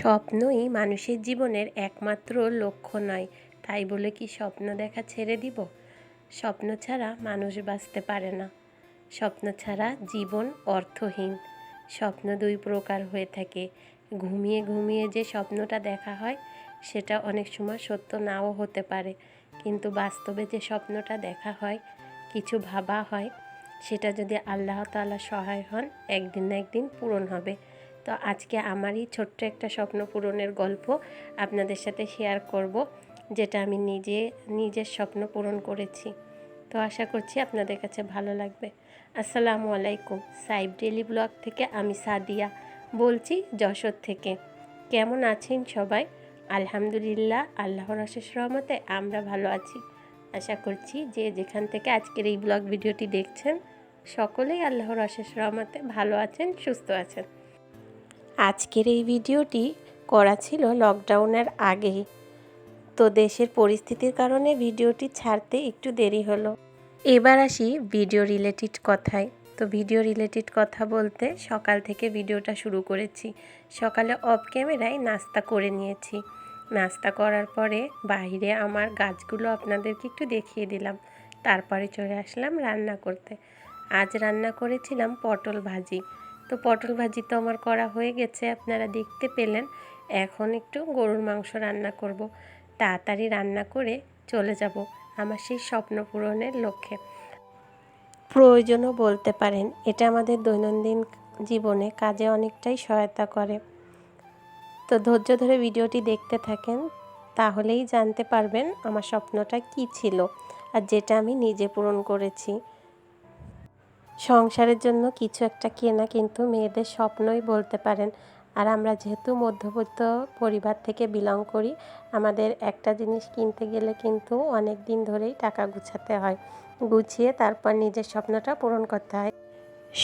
স্বপ্নই মানুষের জীবনের একমাত্র লক্ষ্য নয়। তাই বলে কি স্বপ্ন দেখা ছেড়ে দিব? স্বপ্ন ছাড়া মানুষ বাঁচতে পারে না। স্বপ্ন ছাড়া জীবন অর্থহীন। স্বপ্ন দুই প্রকার হয়ে থাকে। ঘুমিয়ে ঘুমিয়ে যে স্বপ্নটা দেখা হয়, সেটা অনেক সময় সত্য নাও হতে পারে। কিন্তু বাস্তবে যে স্বপ্নটা দেখা হয়, কিছু ভাবা হয়, সেটা যদি আল্লাহ তাআলা সহায় হন, একদিন না একদিন পূরণ হবে। তো আজকে আমারই ছোট্ট একটা স্বপ্ন পূরণের গল্প আপনাদের সাথে শেয়ার করব, যেটা আমি নিজে, নিজের স্বপ্ন পূরণ করেছি। তো আশা করছি আপনাদের কাছে ভালো লাগবে। আসসালামু আলাইকুম। সাইব ডেলি ব্লগ থেকে আমি সাদিয়া বলছি যশোর থেকে। কেমন আছেন সবাই? আলহামদুলিল্লাহ, আল্লাহর অশেষ রহমতে আমরা ভালো আছি। আশা করছি যে যেখান থেকে আজকের এই ব্লগ ভিডিওটি দেখছেন, সকলেই আল্লাহর অশেষ রহমতে ভালো আছেন, সুস্থ আছেন। আজকের এই ভিডিওটি করা ছিল লকডাউনের আগেই তো দেশের পরিস্থিতির কারণে ভিডিওটি ছাড়তে একটু দেরি হলো। এবার আসি ভিডিও রিলেটেড কথায়। তো ভিডিও রিলেটেড কথা বলতে সকাল থেকে ভিডিওটা শুরু করেছি। সকালে অফ ক্যামেরায় নাস্তা করে নিয়েছি। নাস্তা করার পরে বাইরে আমার গাছগুলো আপনাদেরকে একটু দেখিয়ে দিলাম। তারপরে চলে আসলাম রান্না করতে। আজ রান্না করেছিলাম পটল ভাজি। তো পটল ভাজি তো আমার করা হয়ে গেছে, আপনারা দেখতে পেলেন। এখন একটু গরুর মাংস রান্না করব। তাড়াতাড়ি রান্না করে চলে যাব আমার সেই স্বপ্ন পূরণের লক্ষ্যে। প্রয়োজনও বলতে পারেন, এটা আমাদের দৈনন্দিন জীবনে কাজে অনেকটাই সহায়তা করে। তো ধৈর্য ধরে ভিডিওটি দেখতে থাকেন, তাহলেই জানতে পারবেন আমার স্বপ্নটা কি ছিল আর যেটা আমি নিজে পূরণ করেছি। সংসারের জন্য কিছু একটা কেনা কিন্তু মেয়েদের স্বপ্নই বলতে পারেন। আর আমরা যেহেতু মধ্যবিত্ত পরিবার থেকে বিলং করি, আমাদের একটা জিনিস কিনতে গেলে কিন্তু অনেক দিন ধরেই টাকা গুছাতে হয়। গুছিয়ে তারপর নিজের স্বপ্নটা পূরণ করতে হয়।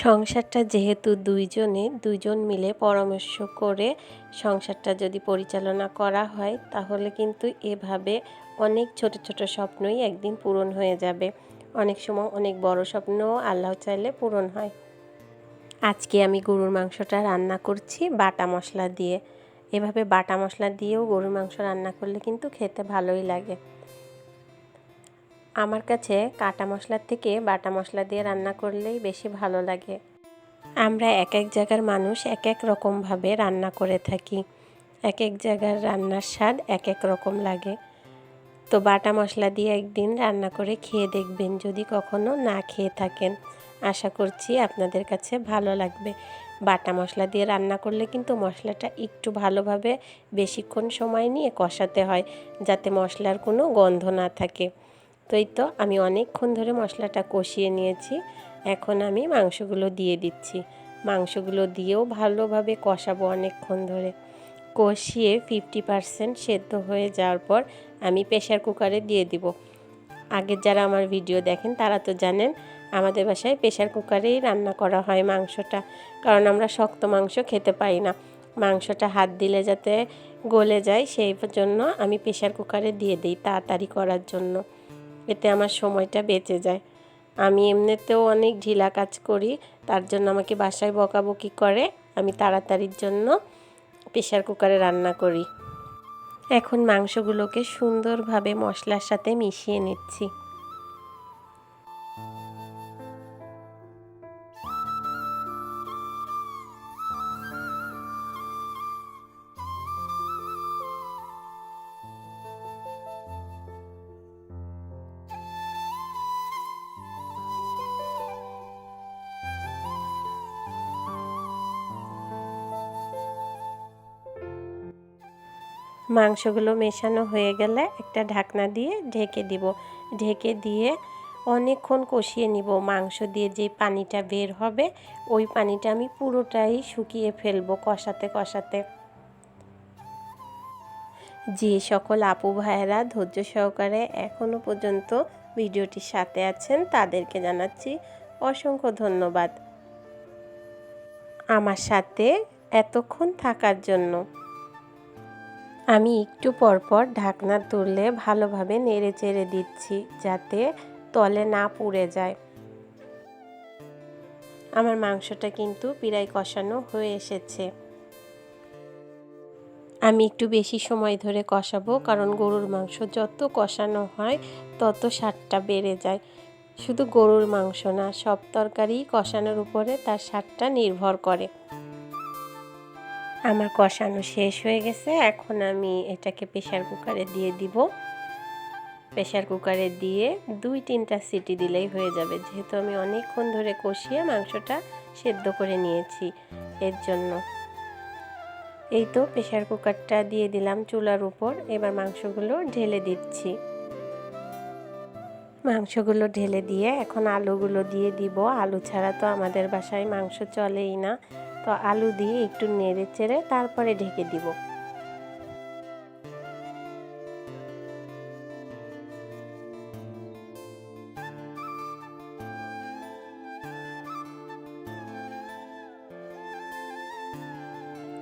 সংসারটা যেহেতু দুইজনে, দুইজন মিলে পরামর্শ করে সংসারটা যদি পরিচালনা করা হয়, তাহলে কিন্তু এভাবে অনেক ছোট ছোট স্বপ্নই একদিন পূরণ হয়ে যাবে। অনেক সময় অনেক বড় স্বপ্নও আল্লাহ চাইলে পূরণ হয়। আজকে আমি গরুর মাংসটা রান্না করছি বাটা মশলা দিয়ে। এভাবে বাটা মশলা দিয়েও গরুর মাংস রান্না করলে কিন্তু খেতে ভালোই লাগে। আমার কাছে কাটা মশলার থেকে বাটা মশলা দিয়ে রান্না করলেই বেশি ভালো লাগে। আমরা এক এক জায়গার মানুষ এক এক রকমভাবে রান্না করে থাকি। এক এক জায়গার রান্নার স্বাদ এক এক রকম লাগে। তো বাটা মশলা দিয়ে একদিন রান্না করে খেয়ে দেখবেন যদি কখনো না খেয়ে থাকেন। আশা করছি আপনাদের কাছে ভালো লাগবে। বাটা মশলা দিয়ে রান্না করলে কিন্তু মশলাটা একটু ভালোভাবে বেশিক্ষণ সময় নিয়ে কষাতে হয়, যাতে মশলার কোনো গন্ধ না থাকে। তো এই তো আমি অনেকক্ষণ ধরে মশলাটা কষিয়ে নিয়েছি। এখন আমি মাংসগুলো দিয়ে দিচ্ছি। মাংসগুলো দিয়েও ভালোভাবে কষাবো অনেকক্ষণ ধরে। কষিয়ে ফিফটি পারসেন্ট সেদ্ধ হয়ে যাওয়ার পর আমি প্রেশার কুকারে দিয়ে দিব। আগের যারা আমার ভিডিও দেখেন, তারা তো জানেন আমাদের বাসায় প্রেশার কুকারেই রান্না করা হয় মাংসটা। কারণ আমরা শক্ত মাংস খেতে পাই না। মাংসটা হাত দিলে যাতে গলে যায়, সেই জন্য আমি প্রেশার কুকারে দিয়ে দিই তাড়াতাড়ি করার জন্য। এতে আমার সময়টা বেঁচে যায়। আমি এমনিতেও অনেক ঢিলা কাজ করি, তার জন্য আমাকে বাসায় বকাবকি করে। আমি তাড়াতাড়ির জন্য প্রেশার কুকারে রান্না করি। এখন মাংসগুলোকে সুন্দরভাবে মশলার সাথে মিশিয়ে নিচ্ছি। মাংসগুলো মেশানো হয়ে গেলে একটা ঢাকনা দিয়ে ঢেকে দিব। ঢেকে দিয়ে অনেকক্ষণ কষিয়ে নিব। মাংস দিয়ে যে পানিটা বের হবে, ওই পানিটা আমি পুরোটাই শুকিয়ে ফেলব কষাতে কষাতে। যে সকল আপু ভাইয়েরা ধৈর্য সহকারে এখনও পর্যন্ত ভিডিওটির সাথে আছেন, তাদেরকে জানাচ্ছি অসংখ্য ধন্যবাদ। আমার সাথে এতক্ষণ থাকার জন্য। আমি একটু পরপর ঢাকনা তুললে ভালোভাবে নেড়ে চেড়ে দিচ্ছি যাতে তলে না পুড়ে যায়। আমার মাংসটা কিন্তু পিরাই কষানো হয়ে এসেছে। আমি একটু বেশি সময় ধরে কষাবো কারণ গরুর মাংস যত কষানো হয় তত স্বাদটা বেড়ে যায়। শুধু গরুর মাংস না, সব তরকারি কষানোর উপরে তার স্বাদটা নির্ভর করে। আমার কষানো শেষ হয়ে গেছে। এখন আমি এটাকে প্রেশার কুকারে দিয়ে দিব। প্রেশার কুকারে দিয়ে দুই তিনটা সিটি দিলেই হয়ে যাবে। যেহেতু আমি অনেকক্ষণ ধরে কষিয়ে মাংসটা সেদ্ধ করে নিয়েছি এর জন্য। এই তো প্রেশার কুকারটা দিয়ে দিলাম চুলার উপর। এবার মাংসগুলো ঢেলে দিচ্ছি। মাংসগুলো ঢেলে দিয়ে এখন আলুগুলো দিয়ে দিব। আলু ছাড়া তো আমাদের বাসায় মাংস চলেই না। তো আলু দিয়ে একটু নেড়ে চেড়ে তারপরে ঢেকে দিব।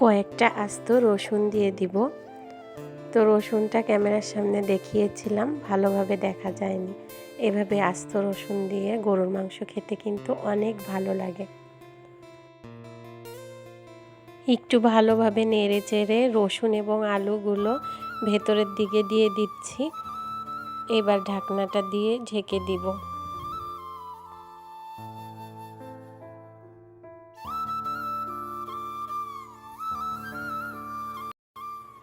কয়েকটা আস্ত রসুন দিয়ে দিব। তো রসুনটা ক্যামেরার সামনে দেখিয়েছিলাম, ভালোভাবে দেখা যায়নি। এভাবে আস্ত রসুন দিয়ে গরুর মাংস খেতে কিন্তু অনেক ভালো লাগে। একটু ভালোভাবে নেড়ে চেড়ে রসুন এবং আলুগুলো ভেতরের দিকে দিয়ে দিচ্ছি। এবার ঢাকনাটা দিয়ে ঢেকে দিব।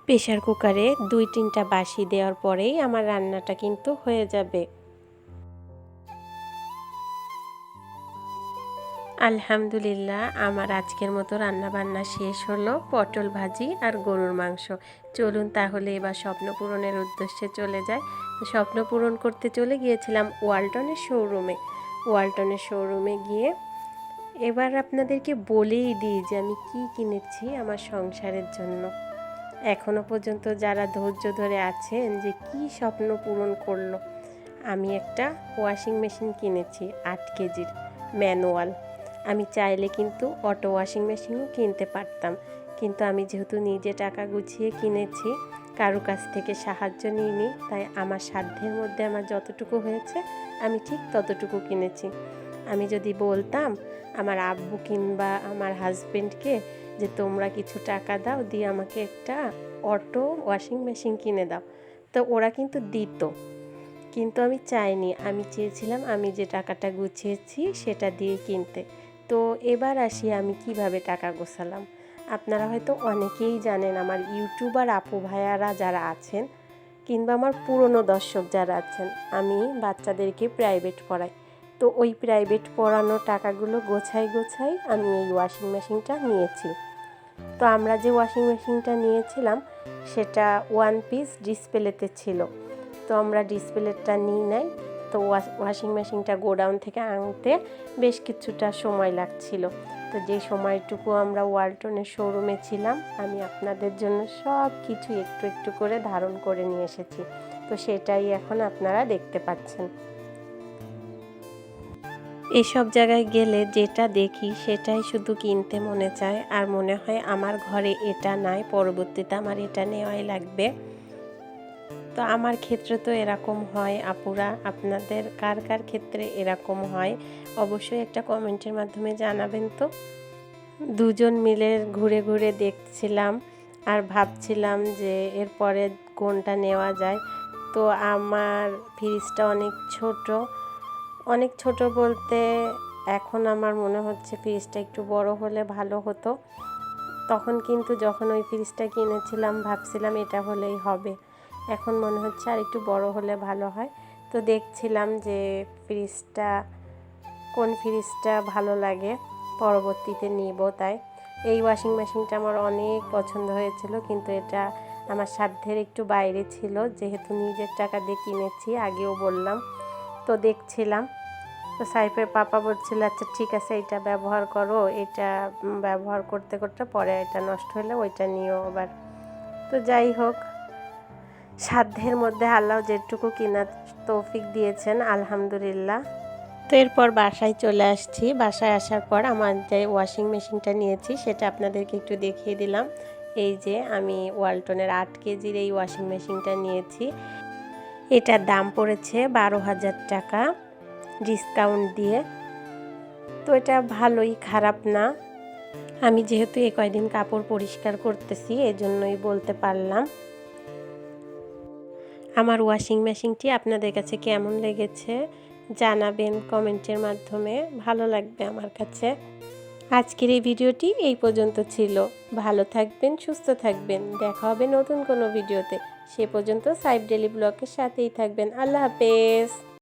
প্রেশার কুকারে দুই তিনটা বাসি দেওয়ার পরেই আমার রান্নাটা কিন্তু হয়ে যাবে। আলহামদুলিল্লাহ, আমার আজকের মতো রান্না বান্না শেষ হলো। পটল ভাজি আর গরুর মাংস। চলুন তাহলে এবার স্বপ্ন পূরণের উদ্দেশ্যে চলে যায় তো স্বপ্ন পূরণ করতে চলে গিয়েছিলাম ওয়ালটনের শোরুমে। ওয়ালটনের শোরুমে গিয়ে এবার আপনাদেরকে বলেই দিই যে আমি কি কিনেছি আমার সংসারের জন্য। এখনও পর্যন্ত যারা ধৈর্য ধরে আছেন যে কি স্বপ্ন পূরণ করল, আমি একটা ওয়াশিং মেশিন কিনেছি আট কেজির ম্যানুয়াল। আমি চাইলে কিন্তু অটো ওয়াশিং মেশিনও কিনতে পারতাম। কিন্তু আমি যেহেতু নিজে টাকা গুছিয়ে কিনেছি, কারও কাছ থেকে সাহায্য নিইনি, তাই আমার সাধ্যের মধ্যে আমার যতটুকু হয়েছে, আমি ঠিক ততটুকু কিনেছি। আমি যদি বলতাম আমার আব্বু কিংবা আমার হাজব্যান্ডকে যে, তোমরা কিছু টাকা দাও, দিয়ে আমাকে একটা অটো ওয়াশিং মেশিন কিনে দাও। তো ওরা কিন্তু দিত। কিন্তু আমি চাইনি। আমি চেয়েছিলাম আমি যে টাকাটা গুছিয়েছি, সেটা দিয়ে কিনতে। তো এবার আসি আমি কীভাবে টাকা গোছালাম। আপনারা হয়তো অনেকেই জানেন আমার ইউটিউবার আপু ভাইয়ারা যারা আছেন কিংবা আমার পুরনো দর্শক যারা আছেন, আমি বাচ্চাদেরকে প্রাইভেট পড়াই। তো ওই প্রাইভেট পড়ানো টাকাগুলো গোছাই গোছাই আমি এই ওয়াশিং মেশিনটা নিয়েছি। তো আমরা যে ওয়াশিং মেশিনটা নিয়েছিলাম, সেটা ওয়ান পিস ডিসপ্লেতে ছিল। তো আমরা ডিসপ্লেটা নিই নাই। তো ওয়াশিং মেশিনটা গোডাউন থেকে আনতে বেশ কিছুটা সময় লাগছিল। তো যে সময়টুকু আমরা ওয়ালটনের শোরুমে ছিলাম, আমি আপনাদের জন্য সব কিছু একটু একটু করে ধারণ করে নিয়ে এসেছি। তো সেটাই এখন আপনারা দেখতে পাচ্ছেন। এসব জায়গায় গেলে যেটা দেখি সেটাই শুধু কিনতে মনে চায়, আর মনে হয় আমার ঘরে এটা নাই, পরবর্তীতে আমার এটা নেওয়াই লাগবে। তো আমার ক্ষেত্রে তো এরকম হয়, আপুরা, আপনাদের কার কার ক্ষেত্রে এরকম হয়? অবশ্যই একটা কমেন্টের মাধ্যমে জানাবেন তো। দুজন মিলে ঘুরে ঘুরে দেখছিলাম আর ভাবছিলাম যে এরপরে কোনটা নেওয়া যায়। তো আমার ফ্রিজটা অনেক ছোট অনেক ছোট বলতে এখন আমার মনে হচ্ছে ফ্রিজটা একটু বড় হলে ভালো হতো। তখন কিন্তু যখন ওই ফ্রিজটা কিনেছিলাম, ভাবছিলাম এটা হলেই হবে। এখন মনে হচ্ছে আর একটু বড় হলে ভালো হয়। তো দেখছিলাম যে ফ্রিজটা, কোন ফ্রিজটা ভালো লাগে, পরবর্তীতে নিব তাই। এই ওয়াশিং মেশিনটা আমার অনেক পছন্দ হয়েছিল, কিন্তু এটা আমার সাধ্যের একটু বাইরে ছিল, যেহেতু নিজের টাকা দিয়ে কিনেছি, আগেও বললাম। তো দেখছিলাম। তো সাইফের পাপা বলছিল আচ্ছা ঠিক আছে, এটা ব্যবহার করো, এটা ব্যবহার করতে করতে পরে এটা নষ্ট হলে ওইটা নিও আবার। তো যাই হোক সাধ্যের মধ্যে আল্লাহ যেটুকু কিনা তৌফিক দিয়েছেন, আলহামদুলিল্লাহ। তো এরপর বাসায় চলে আসছি। বাসায় আসার পর আমার যে ওয়াশিং মেশিনটা নিয়েছি, সেটা আপনাদেরকে একটু দেখিয়ে দিলাম। এই যে আমি ওয়ালটনের আট কেজির এই ওয়াশিং মেশিনটা নিয়েছি। এটার দাম পড়েছে বারো হাজার টাকা ডিসকাউন্ট দিয়ে। তো এটা ভালোই খারাপ না। আমি যেহেতু এ কয়দিন কাপড় পরিষ্কার করতেছি, এজন্যই বলতে পারলাম। আমার ওয়াশিং মেশিনটি আপনাদের কাছে কেমন লেগেছে জানাবেন কমেন্টের মাধ্যমে। ভালো লাগবে আমার কাছে। আজকের এই ভিডিওটি এই পর্যন্ত ছিল। ভালো থাকবেন, সুস্থ থাকবেন। দেখা হবে নতুন কোনো ভিডিওতে। সে পর্যন্ত সাইফ ডেলি ব্লগের সাথেই থাকবেন। আল্লাহ হাফেজ।